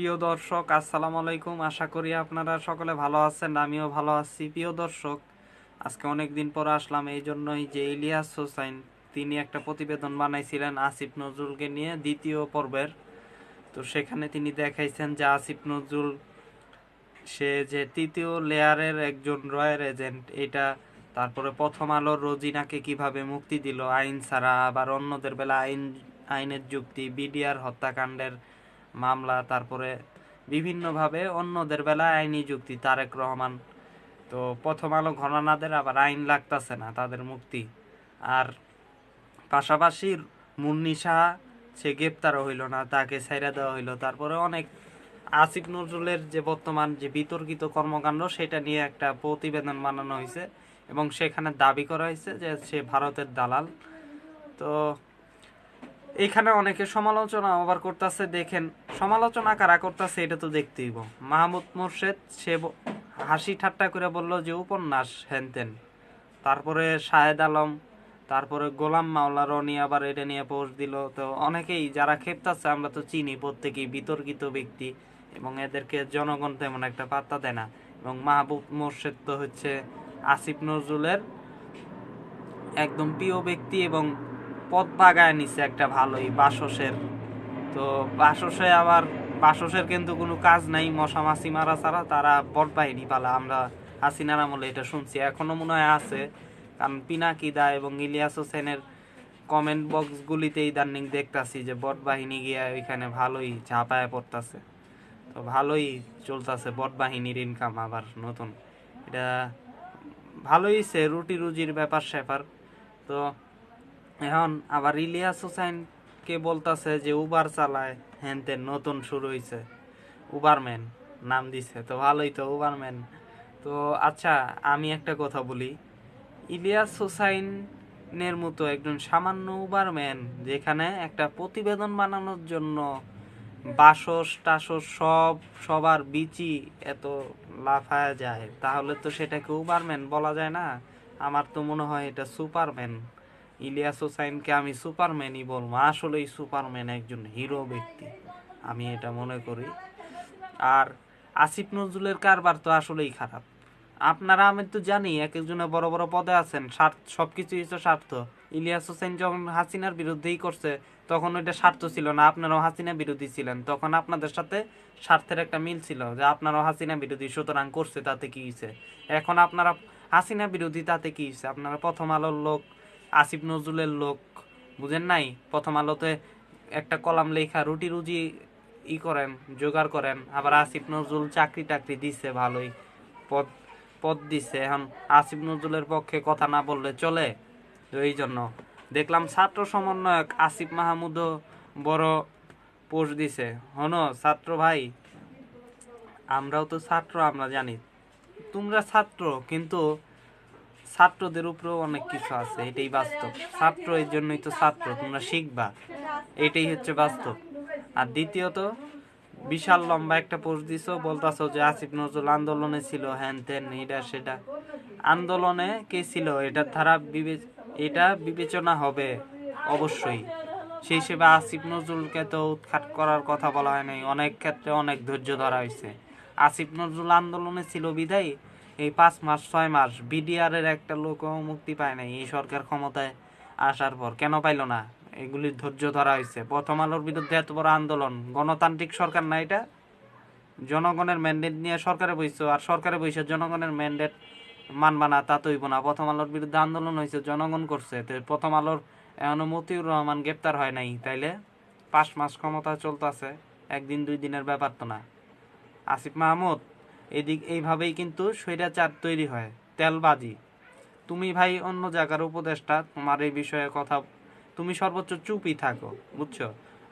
প্রিয় দর্শক, আসসালামু আলাইকুম। আশা করি আপনারা সকলে ভালো আছেন, আমিও ভালো আছি। প্রিয় দর্শক, আজকে অনেক দিন পর আসলাম এই জন্যই যে ইলিয়াস হোসাইন তিনি একটা প্রতিবেদন বানাইছিলেন আসিফ নজরুলকে নিয়ে দ্বিতীয় পর্বের। তো সেখানে তিনি দেখাইছেন যে আসিফ নজরুল, সে যে তৃতীয় লেয়ারের একজন রয়্যাল এজেন্ট, এটা তারপরে প্রথম আলোর রোজিনাকে কীভাবে মুক্তি দিল, আইন ছাড়া আবার অন্যদের বেলা আইন, আইনের যুক্তি, বিডিআর হত্যাকাণ্ডের মামলা, তারপরে বিভিন্নভাবে অন্যদের বেলায় আইনি যুক্তি, তারেক রহমান। তো প্রথম আলো ঘটনাদের আবার আইন লাগতাছে না, তাদের মুক্তি। আর পাশাপাশি মুন্নি সাহা, সে গ্রেপ্তারও হইল না, তাকে ছাইরা দেওয়া হইল। তারপরে অনেক আসিফ নজরুলের যে বর্তমান যে বিতর্কিত কর্মকাণ্ড, সেটা নিয়ে একটা প্রতিবেদন বানানো হয়েছে এবং সেখানে দাবি করা হয়েছে যে সে ভারতের দালাল। তো এখানে অনেকে সমালোচনা আবার করতেছে, দেখেন। সমালোচনা কারা করতেছে, এটা তো দেখতেইব মাহমুদ মোর্শেদ, সে হাসি ঠাট্টা করে বলল যে, উপন্যাস হেনতেন। তারপরে শাহেদ আলম, তারপরে গোলাম মাওলা রনি আবার এটা নিয়ে পোস্ট দিল। তো অনেকেই যারা খেপতাছে, আমরা তো চিনি, প্রত্যেকেই বিতর্কিত ব্যক্তি এবং এদেরকে জনগণ তেমন একটা পাত্তা দেয় না। এবং মাহবুব মোর্শেদ তো হচ্ছে আসিফ নজরুলের একদম প্রিয় ব্যক্তি এবং পথ বাগায় নিছে একটা ভালোই, বাসসের। তো বাসসে আবার, বাসসের কিন্তু কোনো কাজ নাই, মশা মাছি মারা ছাড়া তারা বট বাহিনী পালা, আমরা হাসিনার আমলে এটা শুনছি, এখনও মনে হয় আছে। কারণ পিনাকিদা এবং ইলিয়াস হোসেনের কমেন্ট বক্সগুলিতে ইদানিং দেখতাছি যে বট বাহিনী গিয়া ওইখানে ভালোই ঝাঁপায় পড়তাছে। তো ভালোই চলতেছে বট বাহিনীর ইনকাম আবার নতুন। এটা ভালোই সে রুটি রুজির ব্যাপার স্যাপার তো এখন আবার ইলিয়াস হোসাইনকে বলতাছে যে উবার চালায়। হ্যান তেন নতুন শুরু হয়েছে উবারম্যান নাম দিছে। তো ভালোই তো উবারম্যান তো আচ্ছা আমি একটা কথা বলি। ইলিয়াস হোসাইনের মতো একজন সামান্য উবারম্যান যেখানে একটা প্রতিবেদন বানানোর জন্য বাসস, টাসস সব, সবার বিচি এত লাফায়া যায়। তাহলে তো সেটাকে উবারম্যান বলা যায় না। আমার তো মনে হয় এটা সুপারম্যান ইলিয়াস হোসাইনকে আমি সুপারম্যানই বলব। আসলেই সুপারম্যান একজন হিরো ব্যক্তি, আমি এটা মনে করি। আর আসিফ নজরুলের কারবার তো আসলেই খারাপ। আপনারা, আমি তো জানি, এক একজনে বড় বড় পদে আছেন, স্বার্থ, সবকিছুই তো স্বার্থ। ইলিয়াস হোসেন যখন হাসিনার বিরুদ্ধেই করছে, তখন ওইটা স্বার্থ ছিল না, আপনারাও হাসিনা বিরোধী ছিলেন। তখন আপনাদের সাথে স্বার্থের একটা মিল ছিল, যে আপনারাও হাসিনা বিরোধী, সুতরাং করছে, তাতে কি হয়েছে এখন আপনারা হাসিনা বিরোধী, তাতে কি হয়েছে আপনারা প্রথম আলোর লোক আসিফ নজরুলের লোক, বুঝেন নাই? প্রথম আলোতে একটা কলাম লেখা, রুটি রুজি ই করেন, জোগাড় করেন, আবার আসিফ নজরুল চাকরি টাকরি দিচ্ছে ভালোই, পদ পদ দিচ্ছে এখন আসিফ নজরুলের পক্ষে কথা না বললে চলে? এই জন্য। দেখলাম ছাত্র সমন্বয়ক আসিফ মাহমুদও বড় পোস্ট দিছে। হন, ছাত্র ভাই, আমরাও তো ছাত্র, আমরা জানি। তোমরা ছাত্র, কিন্তু ছাত্রদের উপরেও অনেক কিছু আছে, এটাই বাস্তব। ছাত্র এই জন্যই তো ছাত্র, তোমরা শিখবা। এটাই হচ্ছে বাস্তব। আর দ্বিতীয়ত, বিশাল লম্বা একটা পোস্ট দিছো, বলতাছো যে আসিফ নজরুল আন্দোলনে ছিল, হ্যান ত্যান এটা সেটা আন্দোলনে কে ছিল? এটার ধারা বিবে- এটা বিবেচনা হবে, অবশ্যই। সেই হিসেবে আসিফ নজরুলকে তো উৎখাত করার কথা বলা হয় নাই। অনেক ক্ষেত্রে অনেক ধৈর্য ধরা হয়েছে। আসিফ নজরুল আন্দোলনে ছিল বিদায় এই পাঁচ মাস, ছয় মাস বিডিআর এর একটা লোক মুক্তি পায় নাই এই সরকার ক্ষমতায় আসার পর। কেন পাইলো না? এগুলির ধৈর্য ধরা হয়েছে। প্রথম আলোর বিরুদ্ধে এত বড় আন্দোলন। গণতান্ত্রিক সরকার না এটা? জনগণের ম্যান্ডেট নিয়ে সরকারে বইছো, আর সরকারে বইছে জনগণের ম্যান্ডেট মানবা না, তা তৈব না। প্রথম আলোর বিরুদ্ধে আন্দোলন হয়েছে, জনগণ করছে। প্রথম আলোর এখনও মতিউর রহমান গ্রেপ্তার হয় নাই। তাইলে পাঁচ মাস ক্ষমতা চলতেছে, একদিন দুই দিনের ব্যাপার তো না। আসিফ মাহমুদ এদিক এইভাবেই কিন্তু স্বৈরাচার তৈরি হয়। তেলবাজি। তুমি ভাই, অন্য জায়গার উপদেষ্টা, তোমার এই বিষয়ে কথা, তুমি সর্বোচ্চ চুপই থাকো, বুঝছ?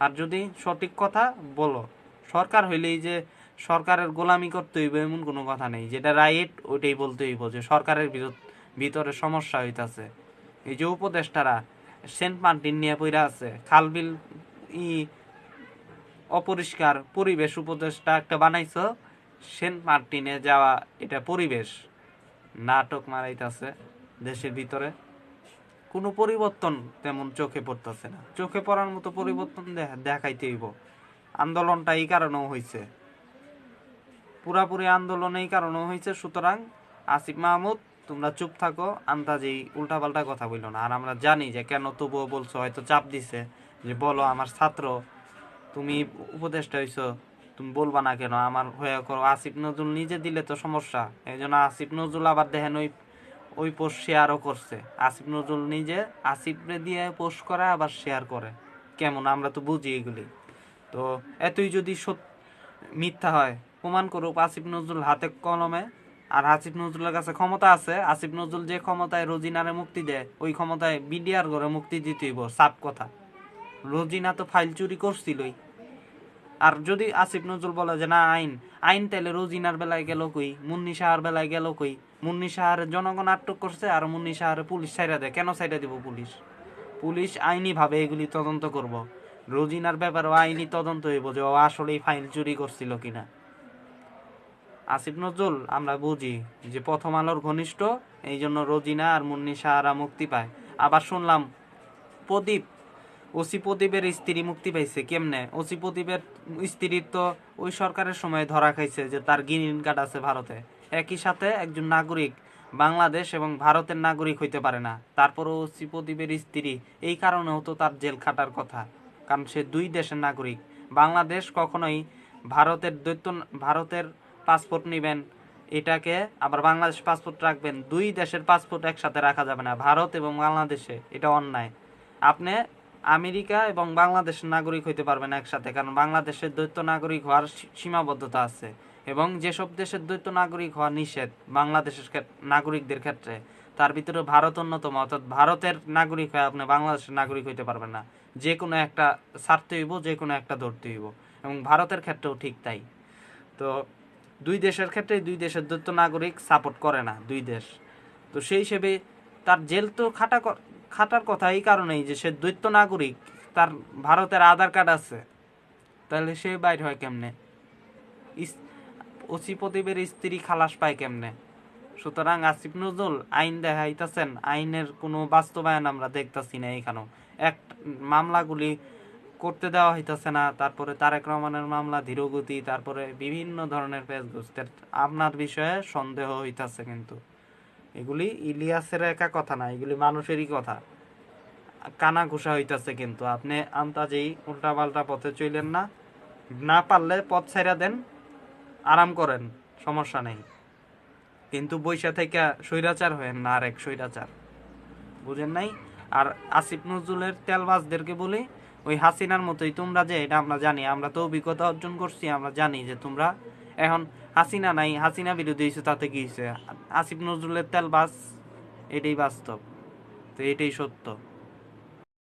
আর যদি সঠিক কথা বলো, সরকার হইলেই যে সরকারের গোলামি করতে হইবে এমন কোনো কথা নেই। যেটা রাইট, ওইটাই বলতে হইব যে সরকারের ভিতরে সমস্যা হইতাছে। এই যে উপদেষ্টারা সেন্ট মার্টিন নিয়ে পইরা আছে, খালবিল ই অপরিষ্কার পরিবেশ উপদেষ্টা একটা বানাইছো সেন্ট মার্টিনে যাওয়া এটা পরিবেশ। নাটক মারাইতেছে দেশের ভিতরে। কোনো পরিবর্তন তেমন চোখে পড়তেছে না। চোখে পড়ার মতো পরিবর্তন দেখা- দেখাইতে হইব। আন্দোলনটা এই কারণেও হয়েছে পুরাপুরি আন্দোলন এই কারণেও হয়েছে সুতরাং আসিফ মাহমুদ, তোমরা চুপ থাকো, আন্দাজেই উল্টাপাল্টা কথা বলল না। আর আমরা জানি যে কেন তবুও বলছো, হয়তো চাপ দিছে যে, বলো আমার ছাত্র, তুমি উপদেষ্টা হইছো তুমি বলবা না কেন? আমার হয়ে করো। আসিফ নজরুল নিজে দিলে তো সমস্যা। এই জন্য আসিফ নজরুল আবার দেখেন ওই ওই পোস্ট শেয়ারও করছে। আসিফ নজরুল নিজে আসিফরে দিয়ে পোস্ট করে, আবার শেয়ার করে। কেমন? আমরা তো বুঝি এগুলি। তো এতই যদি সত- মিথ্যা হয়, প্রমাণ করুক আসিফ নজরুল হাতে কলমে। আর আসিফ নজরুলের কাছে ক্ষমতা আছে। আসিফ নজরুল যে ক্ষমতায় রোজিনারে মুক্তি দেয়, ওই ক্ষমতায় বিডিআর করে মুক্তি দিতেইব সাপ কথা। রোজিনা তো ফাইল চুরি করছিলই। আর যদি আসিফ নজরুল বলে যে না, আইন আইন তাইলে রোজিনার বেলায় গেল কই? মুন্নি সাহার বেলায় গেল কই? মুন্নি সাহার জনগণ আটক করছে আর মুন্নি সাহারে পুলিশ ছাইরা দেয়। কেন ছাইরা দিব পুলিশ? পুলিশ আইনি ভাবে এগুলি তদন্ত করব। রোজিনার ব্যাপারে আইনি তদন্ত হইব যে ও আসলেই ফাইল চুরি করছিল কিনা। আসিফ নজরুল, আমরা বুঝি যে প্রথম আলোর ঘনিষ্ঠ এই জন্য রোজিনা আর মুন্নি সাহারা মুক্তি পায়। আবার শুনলাম প্রদীপ ওসি প্রদীপের স্ত্রী মুক্তি পাইছে, কেমনে? ওসি প্রদীপের স্ত্রীর তো ওই সরকারের সময় ধরা খাইছে যে তার গ্রিন কার্ড আছে ভারতে। একই সাথে একজন নাগরিক, বাংলাদেশ এবং ভারতের নাগরিক হইতে পারে না। তারপরও ওসি প্রদীপের স্ত্রী, এই কারণে হতো তার জেল খাটার কথা, কারণ সে দুই দেশের নাগরিক। বাংলাদেশ কখনোই ভারতের দৈত্য ভারতের পাসপোর্ট নেবেন, এটাকে আবার বাংলাদেশ পাসপোর্ট রাখবেন, দুই দেশের পাসপোর্ট একসাথে রাখা যাবে না, ভারত এবং বাংলাদেশে, এটা অন্যায়। আপনি আমেরিকা এবং বাংলাদেশের নাগরিক হইতে পারবেন একসাথে, কারণ বাংলাদেশের দ্বৈত নাগরিক হওয়ার সীমাবদ্ধতা আছে এবং যেসব দেশের দ্বৈত নাগরিক হওয়া নিষেধ বাংলাদেশের নাগরিকদের ক্ষেত্রে, তার ভিতরে ভারত অন্যতম, অর্থাৎ ভারতের নাগরিক হয়ে আপনি বাংলাদেশের নাগরিক হইতে পারবেন না। যে কোনো একটা ছাড়তে হইব, যে কোনো একটা ধরতে হইব, এবং ভারতের ক্ষেত্রেও ঠিক তাই। তো দুই দেশের ক্ষেত্রে দুই দেশের দ্বৈত নাগরিক সাপোর্ট করে না দুই দেশ। তো সেই হিসেবে তার জেল তো খাটা খাটার কথা এই কারণেই যে সে দ্বৈত নাগরিক, তার ভারতের আধার কার্ড আছে। তাহলে সে বাইর হয় কেমনে? ওসি প্রদীপের স্ত্রী খালাস পায় কেমনে? সুতরাং আসিফ নজরুল আইন দেখাইতেছেন, আইনের কোনো বাস্তবায়ন আমরা দেখতাছি না এখানেও। এক মামলাগুলি করতে দেওয়া হইতেছে না, তারপরে তারেক রহমানের মামলা, ধীরগতি, তারপরে বিভিন্ন ধরনের পেজগুস্তের আপনার বিষয়ে সন্দেহ হইতাছে কিন্তু। এগুলি ইলিয়াসের একা কথা না, এগুলি মানুষেরই কথা। কানা ঘুষা হইতেছে কিন্তু, আপনি আন্তাজেই উল্টা পাল্টা পথে চইলেন না না পারলে পথ ছাইরা দেন, আরাম করেন, সমস্যা নেই। কিন্তু বৈশা থেকে স্বৈরাচার হয়েন না আরেক স্বৈরাচার। বুঝেন নাই? আর আসিফ নজরুলের তেলবাজদেরকে বলি, ওই হাসিনার মতোই তোমরা যে, এটা আমরা জানি, আমরা তো অভিজ্ঞতা অর্জন করছি, আমরা জানি যে তোমরা এখন হাসিনা নাই, হাসিনা বিরোধী হয়েছে, তাতে কি হয়েছে? আসিফ নজরুলের তেলবাজ এটাই বাস্তব। তো এটাই সত্য।